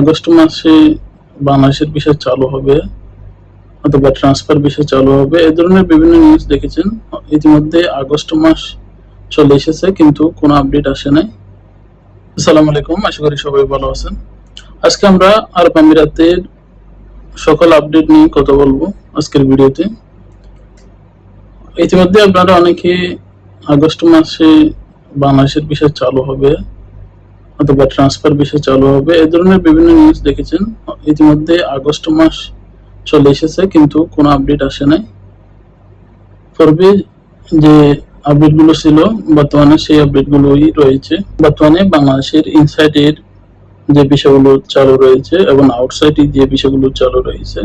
August মাসে বাংলাদেশের বিষয় চালু হবে, অথবা ট্রান্সফার বিষয় চালু হবে এই ধরনের বিভিন্ন নিউজ দেখেছেন। ইতিমধ্যে আগস্ট মাস চলে এসেছে, কিন্তু কোনো আপডেট আসে নাই। আসসালামু আলাইকুম, আশা করি সবাই ভালো আছেন। আজকে আমরা আরব আমিরাতের সকল আপডেট নিয়ে কথা বলব আজকের ভিডিওতে। ইতিমধ্যে আপনারা অনেকে আগস্ট মাসে বাংলাদেশের বিষয় চালু হবে অথবা ট্রান্সফার বিষয় চালু হবে এই ধরনের বিভিন্ন নিউজ দেখেছেন। ইতিমধ্যে আগস্ট মাস চলে এসেছে, কিন্তু কোনো আপডেট আসে নাই। পূর্বে যে আপডেটগুলো ছিল, বর্তমানে সেই আপডেট গুলোই রয়েছে। বর্তমানে বাংলাদেশের ইনসাইডের যে বিষয়গুলো চালু রয়েছে এবং আউটসাইডে যে বিষয়গুলো চালু রয়েছে,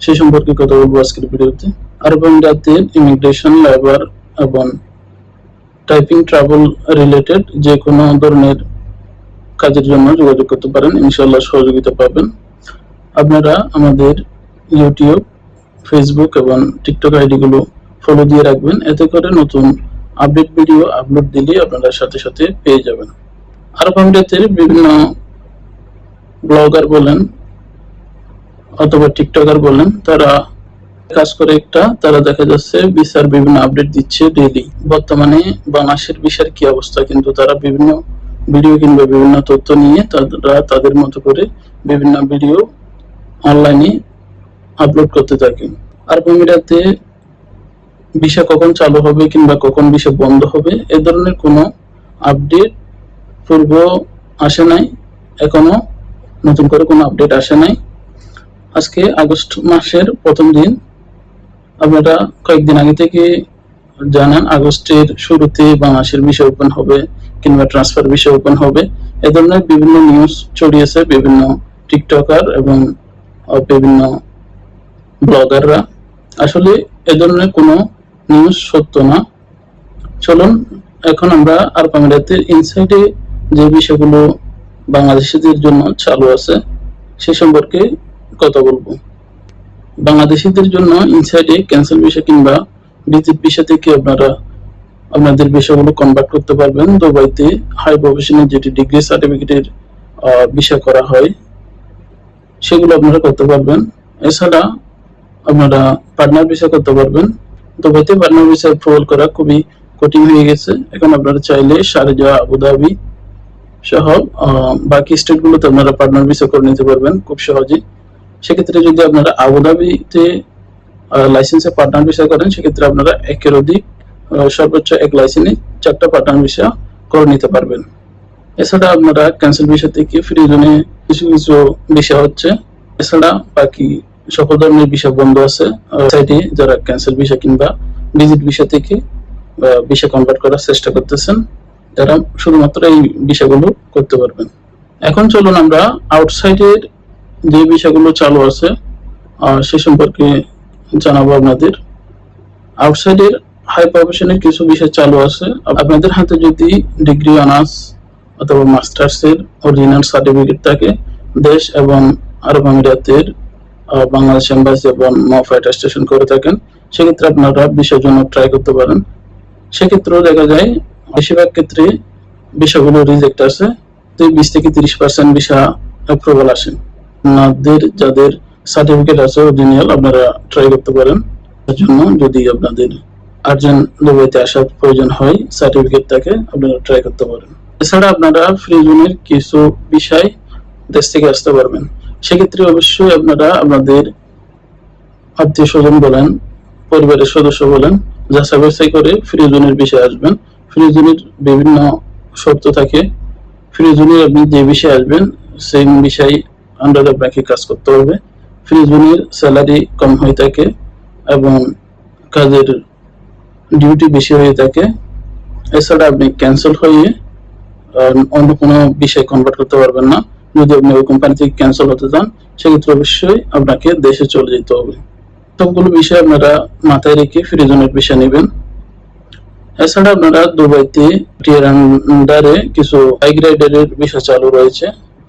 সে সম্পর্কে কথা বলব আজকের ভিডিওতে। আরব আমিরাতের ইমিগ্রেশন লেবার এবং টাইপিং ট্রাভেল রিলেটেড যে কোনো ধরনের কাজের জন্য যোগাযোগ করতে পারেন ইনশাল্লাহ সহযোগিতা পাবেন। আপনারা আমাদের ইউটিউব ফেসবুক এবং টিকটক আইডি গুলো ফলো দিয়ে রাখবেন, এতে করে নতুন আপডেট ভিডিও আপলোড দিলে আপনারা সাথে সাথে পেয়ে যাবেন। আরব আমিরাতের বিভিন্ন ব্লগার বলেন অথবা টিকটকার বলেন, তারা কাজ করে একটা, তারা দেখা যাচ্ছে বিচার বিভিন্ন আপডেট দিচ্ছে ডেইলি বর্তমানে বাংলাদেশের বিসার কি অবস্থা, কিন্তু তারা বিভিন্ন ভিডিও কিংবা বিভিন্ন তথ্য নিয়ে তারা তাদের মতো করে বিভিন্ন ভিডিও অনলাইনে আপলোড করতে থাকে। আরব আমিরাতে ভিসা কখন চালু হবে কিংবা কখন ভিসা বন্ধ হবে, এ ধরনের কোনো আপডেট পূর্ব আসে নাই, এখনও নতুন করে কোনো আপডেট আসে নাই। আজকে আগস্ট মাসের প্রথম দিন, আপনারা কয়েকদিন আগে থেকে জানান, আগস্টের শুরুতে বাংলাদেশের বিষয় ওপেন হবে। কিংবা ট্রান্সফার বিষয় ওপেন হবে। এ ধরনের বিভিন্ন নিউজ ছড়িয়েছে বিভিন্ন টিকটকার এবং বিভিন্ন ব্লগাররা আসলে এ ধরনের কোনো নিউজ সত্য না। চলুন, এখন আমরা আরব আমিরাতের ইনসাইডে যে বিষয়গুলো বাংলাদেশিদের জন্য চালু আছে, সে সম্পর্কে কথা বলব। বাংলাদেশিদের জন্য ইনসাইডে ক্যান্সেল বিষয় কিংবা ভিজিট বিষয় থেকে আপনারা আপনাদের বিষয়গুলো কনভার্ট করতে পারবেন। দুবাইতে হাই প্রফেশনের যেটি ডিগ্রি সার্টিফিকেটের বিষয় করা হয়, সেগুলো আপনারা করতে পারবেন। এছাড়া আপনারা পার্টনার বিষয় করতে পারবেন। দুবাইতে পার্টনার বিষয় প্রোল করা খুবই কঠিন হয়ে গেছে। এখন আপনারা চাইলে শারজা, আবুধাবি সহ বাকি স্টেটগুলোতে আপনারা পার্টনার ভিসা করে নিতে পারবেন খুব সহজেই। সেক্ষেত্রে যদি আপনারা আবুধাবিতে লাইসেন্সে পার্টনার ভিসা করেন, সেক্ষেত্রে আপনারা একের অধিক সর্বোচ্চ এক লাইসেন্সে চারটা পার্টনার ভিসা করে নিতে পারবেন। এছাড়া আপনারা ক্যান্সেল ভিসা থেকে ফ্রি জোনে কিছু কিছু ভিসা হচ্ছে। এছাড়া বাকি সকল ধরনের ভিসা বন্ধ আছে। সাইটে যারা ক্যান্সেল ভিসা কিংবা ভিজিট ভিসা থেকে ভিসা কনভার্ট করার চেষ্টা করতেছেন যারা শুধুমাত্র এই বিষয়গুলো করতে পারবেন। এখন চলুন আমরা আউটসাইডের যে বিষয়গুলো চালু আছে সে সম্পর্কে জানাব আপনাদের। আউটসাইডের হাই প্রফেশনের কিছু বিষয় চালু আছে। আপনাদের হাতে যদি ডিগ্রি অনার্স অথবা মাস্টার্স এর অরিজিনাল সার্টিফিকেট থাকে, দেশ এবং আরব আমিরাতের বাংলাদেশ এম্বাসি এবং মফাইট স্টেশন করে থাকেন, সেক্ষেত্রে আপনারা বিষয়ের জন্য ট্রাই করতে পারেন। সেক্ষেত্রেও দেখা যায়, বেশিরভাগ ক্ষেত্রে বিষয়গুলো রিজেক্ট আসে তো বিশ থেকে তিরিশ পার্সেন্ট ভিসা অ্যাপ্রুভাল আসে। আপনাদের যাদের সার্টিফিকেট আছে অরিজিনাল আপনারা ট্রাই করতে পারেন। জন্য যদি আপনাদের আর্জেন্ট দুবাইতে আসার প্রয়োজন হয় সার্টিফিকেট থাকে আপনারা ট্রাই করতে পারেন। এছাড়া আপনারা ফ্রি জোনের কিছু বিষয় দেশ থেকে আসতে পারবেন। সেক্ষেত্রে অবশ্যই আপনারা আপনাদের আত্মীয় স্বজন বলেন, পরিবারের সদস্য বলেন, যাচাই বাছাই করে ফ্রি জোনের বিষয়ে আসবেন। ফ্রি জোনের বিভিন্ন শর্ত থাকে। ফ্রি জোনের আপনি যে বিষয়ে আসবেন সেই বিষয়ে আন্ডারে আপনাকে কাজ করতে হবে। ফ্রি জোনের স্যালারি কম হয়ে থাকে এবং কাজের ডিউটি বেশি হয়ে থাকে। এছাড়া আপনি ক্যান্সেল হয়ে অন্য কোনো বিষয় কনভার্ট করতে পারবেন না। যদি আপনি ওই কোম্পানি থেকে ক্যান্সেল হতে চান, সেক্ষেত্রে অবশ্যই আপনাকে দেশে চলে যেতে হবে। সবগুলো বিষয় আপনারা মাথায় রেখে ফ্রি জোনের বিষয় নেবেন। এছাড়া আপনারা দুবাইতে আন্ডারে কিছু হাই গ্রেডের বিষয় চালু রয়েছে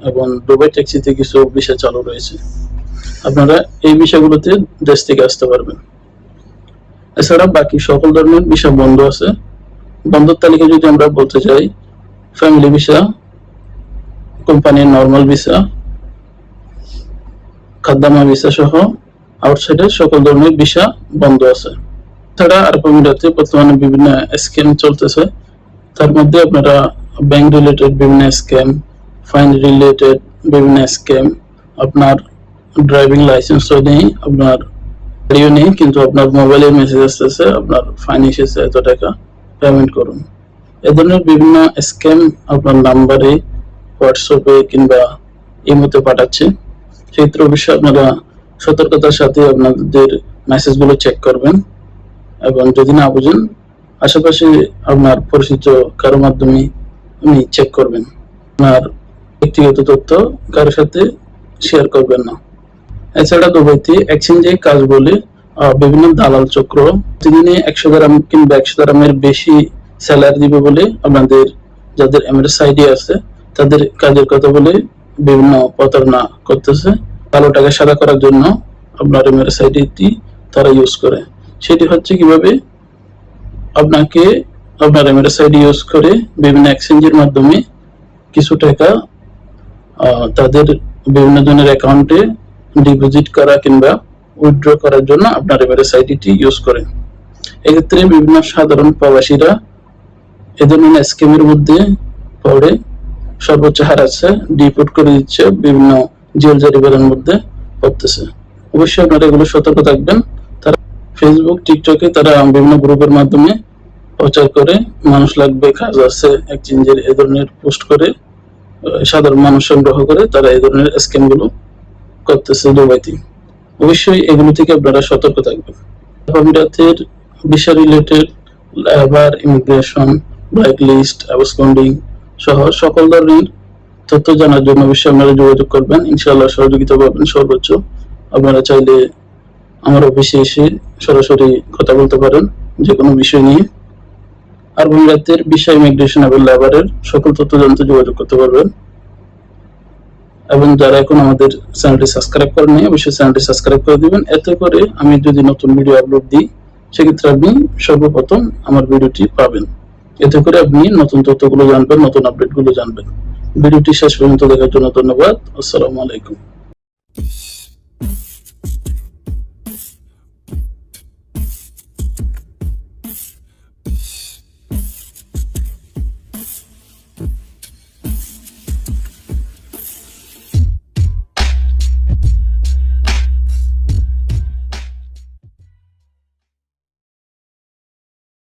এবং দুবাই ট্যাক্সিতে কিছু বিষয় চালু রয়েছে। আপনারা এই বিষয়গুলোতে দেশ থেকে আসতে পারবেন। এছাড়া বাকি সকল ধরনের বিষয় বন্ধ আছে। বন্ধর তালিকা যদি আমরা বলতে চাই ফ্যামিলি ভিসা কোম্পানির নর্মাল ভিসা খাদ্দামা ভিসা সহ আউটসাইডের সকল ধরনের ভিসা বন্ধ আছে। তাছাড়া আরব আমিরাতে বর্তমানে বিভিন্ন স্কিম চলতেছে। তার মধ্যে আপনারা ব্যাংক রিলেটেড বিভিন্ন স্ক্যাম ফাইন রিলেটেড বিভিন্ন স্ক্যাম আপনার ড্রাইভিং লাইসেন্স নেই আপনার গাড়িও নেই, কিন্তু আপনার মোবাইলে মেসেজ আসতেছে, আপনার ফাইন এসেছে এত টাকা পেমেন্ট করুন। এ ধরনের বিভিন্ন স্ক্যাম আপনার নাম্বারে হোয়াটসঅ্যাপে কিংবা ইমোতে পাঠাচ্ছে। ক্ষেত্রে অবশ্যই আপনারা সতর্কতার সাথে আপনাদের মেসেজগুলো চেক করবেন এবং যদি না বুঝেন, আশেপাশে আপনার পরিচিত কারও মাধ্যমে আপনি চেক করবেন। আপনার ব্যক্তিগত তথ্য কারোর সাথে শেয়ার করবেন না। এছাড়া দুবাইতে এক্সচেঞ্জে কাজ বলে বিভিন্ন দালাল চক্র প্রতিদিনে একশো গ্রাম কিংবা একশো গ্রামের বেশি স্যালারি দিবে বলে আপনাদের যাদের এমএস আইডি আছে, তাদের কাজের কথা বলে বিভিন্ন প্রতারণা করতেছে। ভালো টাকা সাদা করার জন্য আপনার এমএস আইডিটি তারা ইউজ করে। সেটি হচ্ছে কীভাবে আপনাকে আপনার এমএস আইডি ইউজ করে বিভিন্ন এক্সচেঞ্জের মাধ্যমে কিছু টাকা তাদের বিভিন্ন জনের অ্যাকাউন্টে ডিপোজিট করা কিংবা উইথড্র করার জন্য আপনার এবারে আইডিটি ইউজ করেন। এক্ষেত্রে বিভিন্ন সাধারণ প্রবাসীরা এ ধরনের স্কিমের মধ্যে পড়ে সর্বোচ্চ হার আছে ডিপোর্ট করে দিচ্ছে, বিভিন্ন জেল জারিবারের মধ্যে পড়তেছে। অবশ্যই আপনারা এগুলো সতর্ক থাকবেন। তারা ফেসবুক টিকটকে তারা বিভিন্ন গ্রুপের মাধ্যমে প্রচার করে, মানুষ লাগবে কাজ আছে এক্সচেঞ্জের এ ধরনের পোস্ট করে সাধারণ মানুষ সংগ্রহ করে, তারা এই ধরনের স্ক্যামগুলো করতেছে দুবাইতে। অবশ্যই এগুলো থেকে আপনারা সতর্ক থাকবেন। আমিরাতের visa related labour immigration black list absconding সহ সকল ধরনের তথ্য জানার জন্য অবশ্যই আপনারা যোগাযোগ করবেন। ইনশাআল্লাহ সহযোগিতা পাবেন সর্বোচ্চ। আপনারা চাইলে আমার অফিসে এসে সরাসরি কথা বলতে পারেন যে কোনো বিষয় নিয়ে। আর আমিরাতের ভিসা ইমিগ্রেশন এবং লেবারের সকল তথ্য জানতে যোগাযোগ করতে পারবেন। এবং যারা এখন আমাদের চ্যানেলটি সাবস্ক্রাইব করেনি অবশ্যই চ্যানেলটি সাবস্ক্রাইব করে দিবেন। এতে করে আমি যদি নতুন ভিডিও আপলোড দিই, সেক্ষেত্রে আপনি সর্বপ্রথম আমার ভিডিওটি পাবেন। এতে করে আপনি নতুন তথ্যগুলো জানবেন, নতুন আপডেটগুলো জানবেন। ভিডিওটি শেষ পর্যন্ত দেখার জন্য ধন্যবাদ। আসসালামু আলাইকুম।